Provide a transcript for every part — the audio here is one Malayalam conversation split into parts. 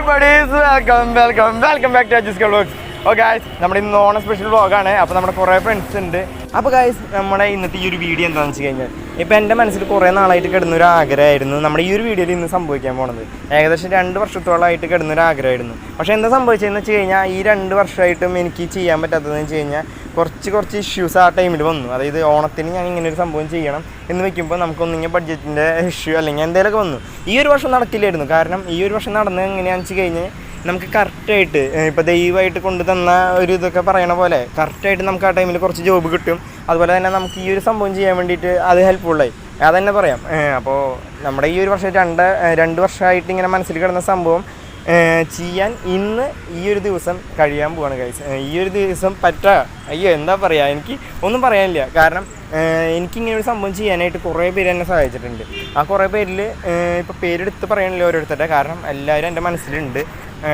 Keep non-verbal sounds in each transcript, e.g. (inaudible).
everybody, buddies, welcome, welcome, welcome back to Ajis Vlogs. Oh guys നമ്മുടെ ഇന്ന് ഓണം സ്പെഷ്യൽ വ്ളോഗാണ് അപ്പോൾ നമ്മുടെ കുറേ ഫ്രണ്ട്സ് ഉണ്ട്. അപ്പോൾ ഗായ്സ് നമ്മുടെ ഇന്നത്തെ ഈ ഒരു വീഡിയോ എന്താണെന്ന് വെച്ച് കഴിഞ്ഞാൽ ഇപ്പോൾ എന്റെ മനസ്സിൽ കുറേ നാളായിട്ട് കിടന്ന ഒരു ആഗ്രഹമായിരുന്നു നമ്മുടെ ഈ ഒരു വീഡിയോയിൽ ഇന്ന് സംഭവിക്കാൻ പോണത്. ഏകദേശം രണ്ട് വർഷത്തോളമായിട്ട് കിടന്ന ഒരു ആഗ്രഹമായിരുന്നു. പക്ഷേ എന്താ സംഭവിച്ചതെന്ന് വെച്ച് കഴിഞ്ഞാൽ ഈ രണ്ട് വർഷമായിട്ടും എനിക്ക് ചെയ്യാൻ പറ്റാത്തതെന്ന് വെച്ച് കഴിഞ്ഞാൽ കുറച്ച് കുറച്ച് ഇഷ്യൂസ് ആ ടൈമിൽ വന്നു. അതായത് ഓണത്തിന് ഞാൻ ഇങ്ങനെ ഒരു സംഭവം ചെയ്യണം എന്ന് വെക്കുമ്പോൾ നമുക്കൊന്നിങ്ങനെ ബഡ്ജറ്റിന്റെ ഇഷ്യൂ അല്ലെങ്കിൽ എന്തെങ്കിലുമൊക്കെ വന്നു. ഈ ഒരു വർഷം നടക്കില്ലായിരുന്നു. കാരണം ഈ ഒരു വർഷം നടന്നത് എങ്ങനെയാണെന്ന് വെച്ച് കഴിഞ്ഞാൽ നമുക്ക് കറക്റ്റായിട്ട് ഇപ്പോൾ ദൈവമായിട്ട് കൊണ്ടു തന്ന ഒരു ഇതൊക്കെ പറയണ പോലെ കറക്റ്റായിട്ട് നമുക്ക് ആ ടൈമിൽ കുറച്ച് ജോബ് കിട്ടും. അതുപോലെ തന്നെ നമുക്ക് ഈ ഒരു സംഭവം ചെയ്യാൻ വേണ്ടിയിട്ട് അത് ഹെൽപ്ഫുള്ളായി. അതന്നെ പറയാം. അപ്പോൾ നമ്മുടെ ഈ ഒരു വർഷം രണ്ട് രണ്ട് വർഷമായിട്ട് ഇങ്ങനെ മനസ്സിൽ കിടന്ന സംഭവം ചെയ്യാൻ ഇന്ന് ഈ ഒരു ദിവസം കഴിയാൻ പോവാണ് കൈസ് ഈ ഒരു ദിവസം പറ്റാ. അയ്യോ എന്താ പറയുക എനിക്ക് ഒന്നും പറയാനില്ല. കാരണം എനിക്കിങ്ങനെ ഒരു സംഭവം ചെയ്യാനായിട്ട് കുറേ പേര് എന്നെ സഹായിച്ചിട്ടുണ്ട്. ആ കുറേ പേരിൽ ഇപ്പോൾ പേരെടുത്ത് പറയണില്ല ഓരോരുത്തരുടെ? കാരണം എല്ലാവരും എന്റെ മനസ്സിലുണ്ട്.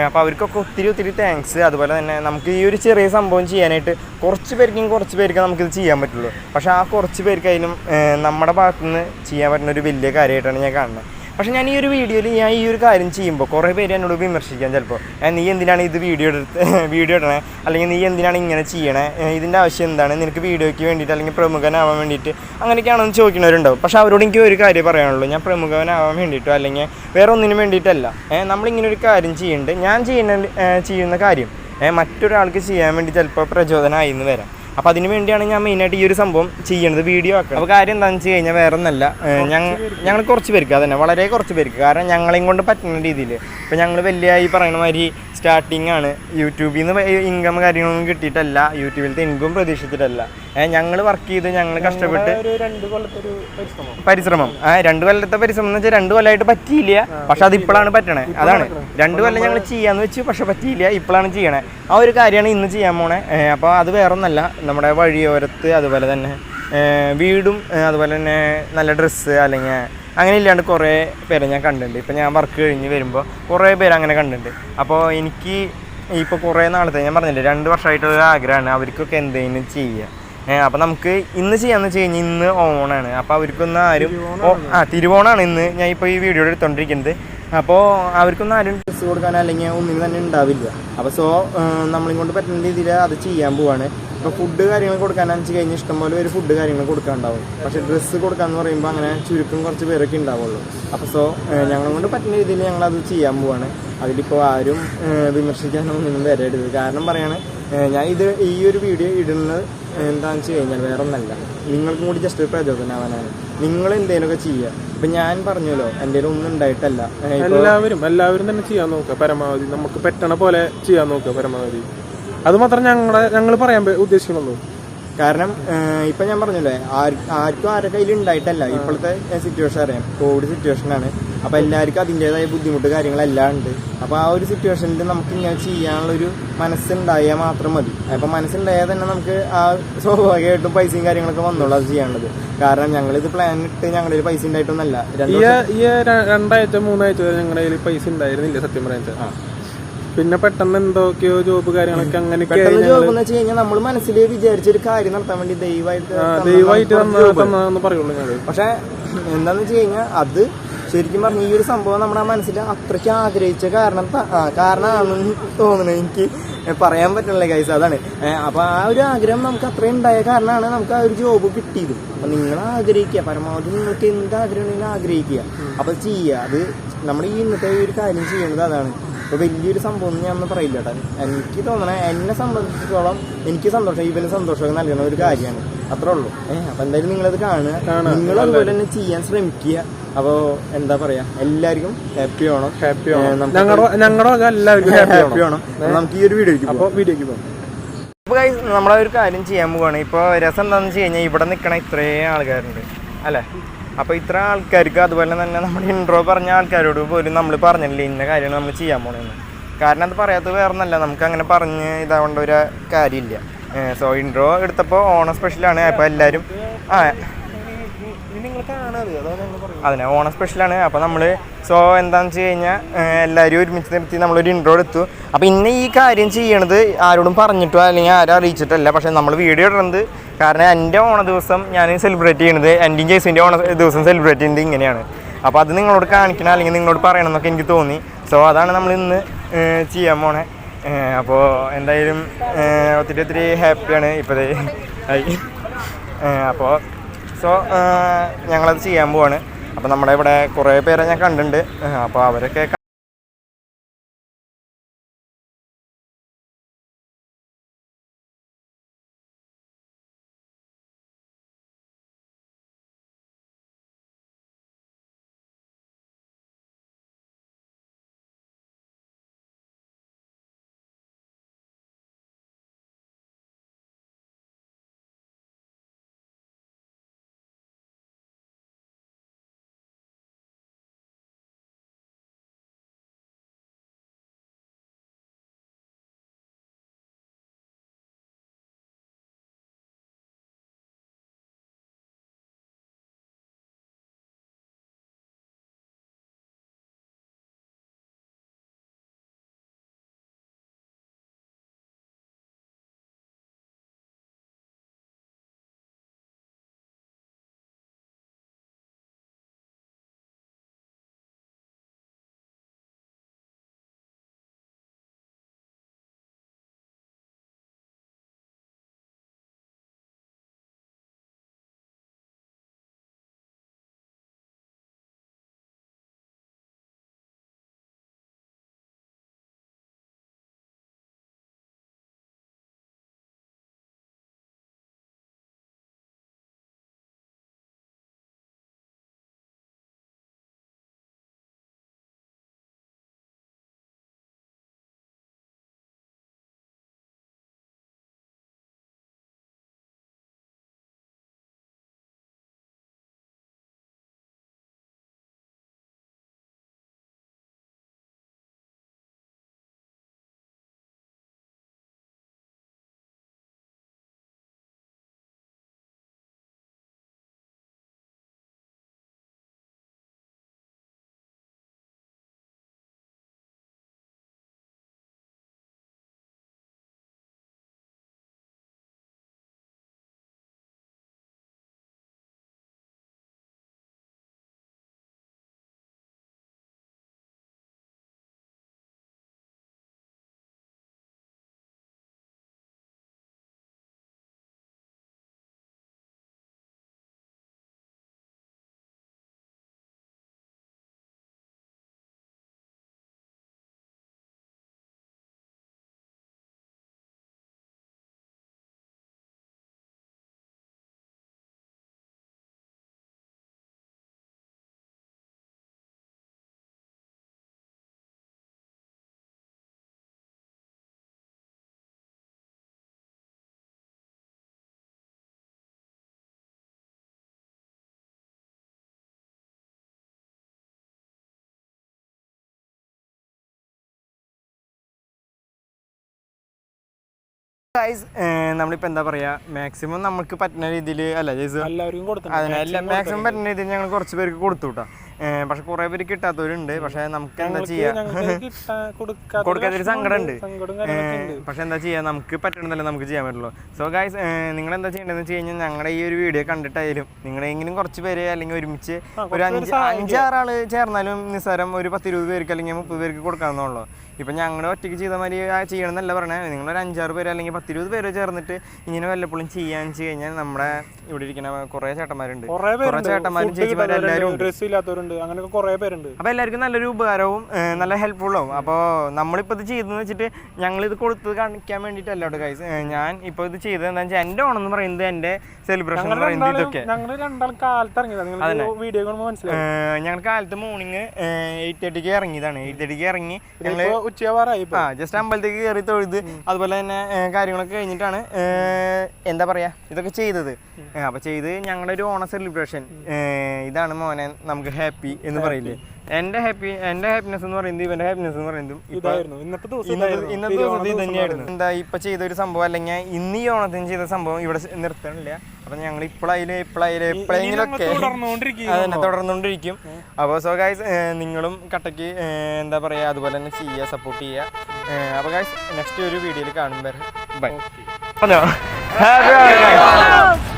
അപ്പോൾ അവർക്കൊക്കെ ഒത്തിരി ഒത്തിരി താങ്ക്സ് അതുപോലെ തന്നെ നമുക്ക് ഈ ഒരു ചെറിയ സംഭവം ചെയ്യാനായിട്ട് കുറച്ച് പേർക്കും കുറച്ച് പേർക്ക് നമുക്കിത് ചെയ്യാൻ പറ്റുള്ളൂ. പക്ഷേ ആ കുറച്ച് പേർക്കായാലും നമ്മുടെ ഭാഗത്തുനിന്ന് ചെയ്യാൻ പറ്റുന്ന ഒരു വലിയ കാര്യമായിട്ടാണ് ഞാൻ കാണുന്നത്. പക്ഷെ ഞാൻ ഈ ഒരു വീഡിയോയിൽ ഞാൻ ഈ ഒരു കാര്യം ചെയ്യുമ്പോൾ കുറേ പേര് എന്നോട് വിമർശിക്കാൻ ചിലപ്പോൾ "ഏ, നീ എന്തിനാണ് ഇത് വീഡിയോ എടുത്ത് (laughs) വീഡിയോ ഇടണേ? അല്ലെങ്കിൽ നീ എന്തിനാണ് ഇങ്ങനെ ചെയ്യണേ? ഇതിന്റെ ആവശ്യം എന്താണ്? നിനക്ക് വീഡിയോയ്ക്ക് വേണ്ടിയിട്ട് അല്ലെങ്കിൽ പ്രമുഖനാവാൻ വേണ്ടിയിട്ട് അങ്ങനെയൊക്കെയാണെന്ന് ചോദിക്കുന്നവരുണ്ടാവും. പക്ഷേ അവരോട് എനിക്ക് ഒരു കാര്യം പറയാനുള്ളൂ. ഞാൻ പ്രമുഖനാവാൻ വേണ്ടിയിട്ടോ അല്ലെങ്കിൽ വേറെ ഒന്നിനും വേണ്ടിയിട്ടല്ല. നമ്മളിങ്ങനെ ഒരു കാര്യം ചെയ്യുന്നുണ്ട്. ഞാൻ ചെയ്യുന്ന ചെയ്യുന്ന കാര്യം മറ്റൊരാൾക്ക് ചെയ്യാൻ വേണ്ടി ചിലപ്പോൾ പ്രചോദനമായി എന്ന് വരാം. അപ്പോൾ അതിന് വേണ്ടിയാണ് ഞാൻ മെയിനായിട്ട് ഈ ഒരു സംഭവം ചെയ്യണത് വീഡിയോ ആക്കുക അപ്പോൾ കാര്യം എന്താണെന്ന് വെച്ച് കഴിഞ്ഞാൽ വേറെ ഒന്നല്ല. ഞങ്ങൾ കുറച്ച് പേർക്ക് അതന്നെ വളരെ കുറച്ച് പേർക്ക്. കാരണം ഞങ്ങളെയും കൊണ്ട് പറ്റുന്ന രീതിയിൽ ഇപ്പോൾ ഞങ്ങൾ വലിയ ഈ പറയുന്ന മാതിരി സ്റ്റാർട്ടിംഗ് ആണ്. യൂട്യൂബിൽ നിന്ന് ഇൻകം കാര്യങ്ങളൊന്നും കിട്ടിയിട്ടല്ല. യൂട്യൂബിലത്തെ ഇൻകം പ്രതീക്ഷിച്ചിട്ടല്ല. ഞങ്ങൾ വർക്ക് ചെയ്ത് ഞങ്ങൾ കഷ്ടപ്പെട്ട് പരിശ്രമം. ആ രണ്ട് കൊല്ലത്തെ പരിശ്രമം എന്ന് വെച്ചാൽ രണ്ട് കൊല്ലമായിട്ട് പറ്റിയില്ല. പക്ഷെ അത് ഇപ്പോഴാണ് പറ്റണേ. അതാണ്. രണ്ട് കൊല്ലം ഞങ്ങൾ ചെയ്യാന്ന് വെച്ച് പക്ഷെ പറ്റിയില്ല. ഇപ്പോഴാണ് ചെയ്യണേ. ആ ഒരു കാര്യമാണ് ഇന്ന് ചെയ്യാൻ പോണേ. അപ്പോൾ അത് വേറൊന്നല്ല. നമ്മുടെ വഴിയോരത്ത് അതുപോലെ തന്നെ വീടും അതുപോലെ തന്നെ നല്ല ഡ്രസ്സ് അല്ലെങ്കിൽ അങ്ങനെ ഇല്ലാണ്ട് കുറേ പേരെ ഞാൻ കണ്ടിട്ടുണ്ട്. ഇപ്പം ഞാൻ വർക്ക് കഴിഞ്ഞ് വരുമ്പോൾ കുറേ പേര് അങ്ങനെ കണ്ടിട്ടുണ്ട്. അപ്പോൾ എനിക്ക് ഇപ്പോൾ കുറേ നാളത്തെ ഞാൻ പറഞ്ഞില്ലേ രണ്ട് വർഷമായിട്ടുള്ള ആഗ്രഹമാണ് അവർക്കൊക്കെ എന്തെങ്കിലും ചെയ്യുക അപ്പം നമുക്ക് ഇന്ന് ചെയ്യാന്ന് വെച്ച് കഴിഞ്ഞാൽ ഇന്ന് ഓണാണ്. അപ്പോൾ അവർക്കൊന്നും ആരും ഓ ആ തിരുവോണാണ് ഇന്ന്. ഞാൻ ഇപ്പോൾ ഈ വീഡിയോ എടുത്തോണ്ടിരിക്കുന്നത് അപ്പോൾ അവർക്കൊന്നും ആരും ഡ്രസ്സ് കൊടുക്കാൻ അല്ലെങ്കിൽ ഒന്നിനും തന്നെ ഉണ്ടാവില്ല. അപ്പോൾ സോ നമ്മളിങ്ങോട്ട് പറ്റുന്ന രീതിയിൽ അത് ചെയ്യാൻ പോവാണ്. ഇപ്പോൾ ഫുഡ് കാര്യങ്ങൾ കൊടുക്കാൻ വെച്ച് കഴിഞ്ഞാൽ ഇഷ്ടംപോലെ പേര് ഫുഡ് കാര്യങ്ങൾ കൊടുക്കാനുണ്ടാവും. പക്ഷെ ഡ്രസ്സ് കൊടുക്കാന്ന് പറയുമ്പോൾ അങ്ങനെ ചുരുക്കം കുറച്ച് പേരൊക്കെ ഉണ്ടാവുള്ളൂ. അപ്പൊ സോ ഞങ്ങൾ കൊണ്ട് പറ്റുന്ന രീതിയിൽ ഞങ്ങൾ അത് ചെയ്യാൻ പോവാണ്. അതിലിപ്പോ ആരും വിമർശിക്കാനൊന്നും വരരുത്. കാരണം പറയാണ് ഞാൻ ഇത് ഈ ഒരു വീഡിയോ ഇടുന്നത് എന്താണെന്ന് വെച്ച് കഴിഞ്ഞാൽ വേറെ ഒന്നല്ല നിങ്ങൾക്കും കൂടി ജസ്റ്റ് ഒരു പ്രചോദനമാവാനാണ് നിങ്ങൾ എന്തെങ്കിലുമൊക്കെ ചെയ്യുക ഇപ്പൊ ഞാൻ പറഞ്ഞല്ലോ എന്റെ ഒന്നും ഉണ്ടായിട്ടല്ല. എല്ലാവരും എല്ലാവരും തന്നെ ചെയ്യാൻ നോക്കുക. പരമാവധി. നമുക്ക് പറ്റണ പോലെ ചെയ്യാൻ നോക്കുക പരമാവധി. അത് മാത്രം ഞങ്ങളെ ഞങ്ങൾ പറയാൻ ഉദ്ദേശിക്കുന്നുള്ളൂ. കാരണം ഇപ്പൊ ഞാൻ പറഞ്ഞല്ലേ ആർക്കും ആരുടെ കയ്യിൽ ഉണ്ടായിട്ടല്ല ഇപ്പോഴത്തെ സിറ്റുവേഷൻ അറിയാം. കോവിഡ് സിറ്റുവേഷൻ ആണ്. അപ്പൊ എല്ലാവർക്കും അതിന്റെതായ ബുദ്ധിമുട്ട് കാര്യങ്ങളെല്ലാം ഉണ്ട്. അപ്പൊ ആ ഒരു സിറ്റുവേഷനിൽ നമുക്ക് ഇങ്ങനെ ചെയ്യാനുള്ള ഒരു മനസ്സുണ്ടായാൽ മാത്രം മതി. അപ്പൊ മനസ്സുണ്ടായാൽ തന്നെ നമുക്ക് ആ സ്വാഭാവികമായിട്ടും പൈസയും കാര്യങ്ങളൊക്കെ വന്നോളൂ അത് ചെയ്യാനുള്ളത്. കാരണം ഞങ്ങൾ ഇത് പ്ലാൻ ഇട്ട് ഞങ്ങളുടെ പൈസ ഉണ്ടായിട്ടൊന്നല്ല രണ്ടാഴ്ച മൂന്നാഴ്ച വരെ ഞങ്ങളുടെ പൈസ ഉണ്ടായിരുന്നില്ല സത്യം പറയാൻ പിന്നെ പെട്ടെന്ന് എന്തൊക്കെയോ ജോബ് കാര്യങ്ങളൊക്കെ അങ്ങനെ ജോബ് എന്ന് വെച്ച് കഴിഞ്ഞാൽ നമ്മൾ മനസ്സിൽ വിചാരിച്ച ഒരു കാര്യം നടത്താൻ വേണ്ടി job. തന്നെന്ന് പറയുള്ളൂ ഞാൻ പക്ഷെ എന്താന്ന് വെച്ച് കഴിഞ്ഞാൽ അത് ശരിക്കും പറഞ്ഞ ഈ ഒരു സംഭവം നമ്മുടെ മനസ്സിൽ അത്രയ്ക്ക് ആഗ്രഹിച്ച കാരണം കാരണമാണെന്ന് തോന്നുന്നു എനിക്ക്. പറയാൻ പറ്റുന്നില്ല ഗൈസ് അതാണ്. അപ്പൊ ആ ഒരു ആഗ്രഹം നമുക്ക് അത്രയും ഉണ്ടായ കാരണമാണ് നമുക്ക് ആ ഒരു ജോബ് കിട്ടിയത്. അപ്പൊ നിങ്ങൾ ആഗ്രഹിക്കുക പരമാവധി നിങ്ങൾക്ക് എന്ത് ആഗ്രഹം ആഗ്രഹിക്കുക. അപ്പൊ ചെയ്യുക അത് നമ്മൾ ഈ ഇന്നത്തെ ഒരു കാര്യം ചെയ്യുന്നത് അതാണ്. ഇപ്പൊ വലിയൊരു സംഭവം ഞാൻ ഒന്നും പറയില്ല കേട്ടോ. എനിക്ക് തോന്നണേ എന്നെ സംബന്ധിച്ചിടത്തോളം എനിക്ക് സന്തോഷം ഇവന് സന്തോഷമൊക്കെ നൽകുന്ന ഒരു കാര്യമാണ്. അത്രേ ഉള്ളൂ. ഏഹ് അപ്പൊ എന്തായാലും നിങ്ങളത് കാണുക. നിങ്ങൾ അതുപോലെ തന്നെ ചെയ്യാൻ ശ്രമിക്കുക. അപ്പോ എന്താ പറയാ എല്ലാവർക്കും ഹാപ്പി ആണോ ഹാപ്പി ആണോ ഞങ്ങളുടെ എല്ലാവർക്കും ഹാപ്പി ആവണം. നമുക്ക് ഈ ഒരു വീഡിയോക്ക് അപ്പോൾ വീഡിയോക്ക് പോകാം അപ്പോൾ guys, നമ്മളെ ഒരു കാര്യം ചെയ്യാൻ പോവാണ്. ഇപ്പോൾ രസം എന്താണെന്ന് വെച്ച് കഴിഞ്ഞാൽ ഇവിടെ നിൽക്കണ ഇത്രയും ആൾക്കാരുണ്ട്. അല്ലേ? അപ്പോൾ ഇത്ര ആൾക്കാർക്ക് അതുപോലെ തന്നെ നമ്മൾ ഇൻട്രോ പറഞ്ഞ ആൾക്കാരോട് പോലും നമ്മൾ പറഞ്ഞില്ലേ ഇന്ന കാര്യമാണ് നമ്മൾ ചെയ്യാൻ പോണെന്ന്. കാരണം അത് പറയാത്തത് വേറെ ഒന്നല്ല നമുക്ക് അങ്ങനെ പറഞ്ഞ് ഇതാവേണ്ട ഒരു കാര്യമില്ല. സോ ഇൻട്രോ എടുത്തപ്പോൾ ഓണം സ്പെഷ്യലാണ് അപ്പോൾ എല്ലാവരും ആ. അതിനെ ഓണം സ്പെഷ്യലാണ് അപ്പോൾ നമ്മൾ സോ എന്താണെന്ന് വെച്ച് കഴിഞ്ഞാൽ എല്ലാവരും ഒരുമിച്ച് നിർത്തി നമ്മളൊരു ഇൻട്രോ എടുത്തു. അപ്പോൾ ഇന്ന് ഈ കാര്യം ചെയ്യണത് ആരോടും പറഞ്ഞിട്ടോ അല്ലെങ്കിൽ ആരും അറിയിച്ചിട്ടല്ല. പക്ഷേ നമ്മൾ വീഡിയോ ഇടുന്നത് കാരണം എന്റെ ഓണ ദിവസം ഞാൻ സെലിബ്രേറ്റ് ചെയ്യണത് എന്റെയും ജേസിന്റെ ഓണ ദിവസം സെലിബ്രേറ്റ് ചെയ്യുന്നത് ഇങ്ങനെയാണ്. അപ്പോൾ അത് നിങ്ങളോട് കാണിക്കണം അല്ലെങ്കിൽ നിങ്ങളോട് പറയണം എന്നൊക്കെ എനിക്ക് തോന്നി. സോ അതാണ് നമ്മൾ ഇന്ന് ചെയ്യാൻ പോണേ. അപ്പോൾ എന്തായാലും ഒത്തിരി ഒത്തിരി ഹാപ്പിയാണ് ഇപ്പോൾ ആയി അപ്പോൾ സോ ഞങ്ങളത് ചെയ്യാൻ പോവാണ്. അപ്പോൾ നമ്മുടെ ഇവിടെ കുറേ പേരെ ഞാൻ കണ്ടിട്ടുണ്ട്. അപ്പോൾ അവരൊക്കെ ഗൈസ് നമ്മളിപ്പോൾ എന്താ പറയുക മാക്സിമം നമുക്ക് പറ്റുന്ന രീതിയിൽ അല്ല ജയ്സ്? എല്ലാവർക്കും അതിനല്ല മാക്സിമം പറ്റുന്ന രീതിയിൽ ഞങ്ങൾ കുറച്ച് പേർക്ക് കൊടുത്തു കേട്ടോ പക്ഷെ കുറെ പേര് കിട്ടാത്തവരുണ്ട്. പക്ഷെ നമുക്ക് എന്താ ചെയ്യാ? (laughs) കൊടുക്കാത്തൊരു സങ്കടം ഉണ്ട്. പക്ഷെ എന്താ ചെയ്യാ? നമുക്ക് പറ്റണതല്ലേ നമുക്ക് ചെയ്യാൻ പറ്റുള്ളൂ. സോ ഗൈസ് നിങ്ങൾ എന്താ ചെയ്യേണ്ടതെന്ന് വെച്ച് കഴിഞ്ഞാൽ ഞങ്ങളുടെ ഈ ഒരു വീഡിയോ കണ്ടിട്ടായാലും നിങ്ങളെങ്കിലും കുറച്ച് പേര് അല്ലെങ്കിൽ ഒരുമിച്ച് ഒരു അഞ്ച് അഞ്ചാറാൾ ചേർന്നാലും നിസ്സാരം ഒരു പത്തിരുപത് പേർക്ക് അല്ലെങ്കിൽ മുപ്പത് പേർക്ക് കൊടുക്കാമെന്നുള്ളൂ ഇപ്പം ഞങ്ങൾ ഒറ്റയ്ക്ക് ചെയ്ത മാതിരി ചെയ്യണം എന്നല്ല പറഞ്ഞത് നിങ്ങളൊരു അഞ്ചാറ് പേര് അല്ലെങ്കിൽ പത്തിരുപത് പേര് ചേർന്നിട്ട് ഇങ്ങനെ വല്ലപ്പോഴും ചെയ്യാന്ന് വെച്ച് കഴിഞ്ഞാൽ നമ്മുടെ ഇവിടെ ഇരിക്കുന്ന കുറേ ചേട്ടന്മാരുണ്ട്. കുറേ ചേട്ടന്മാരും ചേച്ചിമാരും എല്ലാവരും ഡ്രസ്സ് ഇല്ലാത്തവരുണ്ട്. അങ്ങനെയൊക്കെ കുറേ പേരുണ്ട്. അപ്പോൾ എല്ലാവർക്കും നല്ലൊരു ഉപകാരവും നല്ല ഹെൽപ്ഫുള്ളും അപ്പോൾ നമ്മളിപ്പോൾ ഇത് ചെയ്തെന്ന് വെച്ചിട്ട് ഞങ്ങളിത് കൊടുത്ത് കാണിക്കാൻ വേണ്ടിയിട്ടല്ല കേട്ടോ ഗൈസ് ഞാൻ ഇപ്പോൾ ഇത് ചെയ്തത് എന്താ വെച്ചാൽ എന്റെ ഓണം എന്ന് പറയുന്നത് എന്റെ സെലിബ്രേഷൻ എന്ന് പറയുന്നത് ഇതൊക്കെ. ഞങ്ങൾ കാലത്ത് മോർണിംഗ് എയ്റ്റ് തേർട്ടിക്ക് ഇറങ്ങിയതാണ്. എയ്റ്റ് തേർട്ടിക്ക് ഇറങ്ങി ഞങ്ങൾ ഉച്ചയാവാറായി ആ ജസ്റ്റ് അമ്പലത്തേക്ക് കയറി തൊഴുത് അതുപോലെ തന്നെ കാര്യങ്ങളൊക്കെ കഴിഞ്ഞിട്ടാണ് എന്താ പറയാ ഇതൊക്കെ ചെയ്തത്. അപ്പൊ ചെയ്ത് ഞങ്ങളുടെ ഒരു ഓണ സെലിബ്രേഷൻ ഇതാണ് മോനെ നമുക്ക് ഹാപ്പി എന്ന് പറയില്ലേ? എന്റെ ഹാപ്പി എന്റെ ഹാപ്പിനെസ് എന്ന് പറയുന്നത് ഇവന്റെ ഹാപ്പിനെസ് എന്ന് പറയുന്നതും ഇതായിരുന്നു. ഇന്നത്തെ ദിവസം ഇന്നത്തെ ഇത് തന്നെയായിരുന്നു. എന്താ ഇപ്പൊ ചെയ്ത ഒരു സംഭവം അല്ലെങ്കിൽ ഇന്ന് ഈ ഓണത്തിന് ചെയ്ത സംഭവം ഇവിടെ നിർത്തണില്ല. അപ്പൊ ഞങ്ങൾ ഇപ്പോഴായാലും ഇപ്പോഴായാലും എപ്പോഴെങ്കിലൊക്കെ അതന്നെ തുടർന്നുകൊണ്ടിരിക്കും അപ്പോൾ സോ ഗൈസ് നിങ്ങളും കട്ടയ്ക്ക് എന്താ പറയുക അതുപോലെ തന്നെ ചെയ്യുക സപ്പോർട്ട് ചെയ്യുക അപ്പോൾ ഗൈസ് നെക്സ്റ്റ് ഒരു വീഡിയോയിൽ കാണും വരെ. Bye hello happy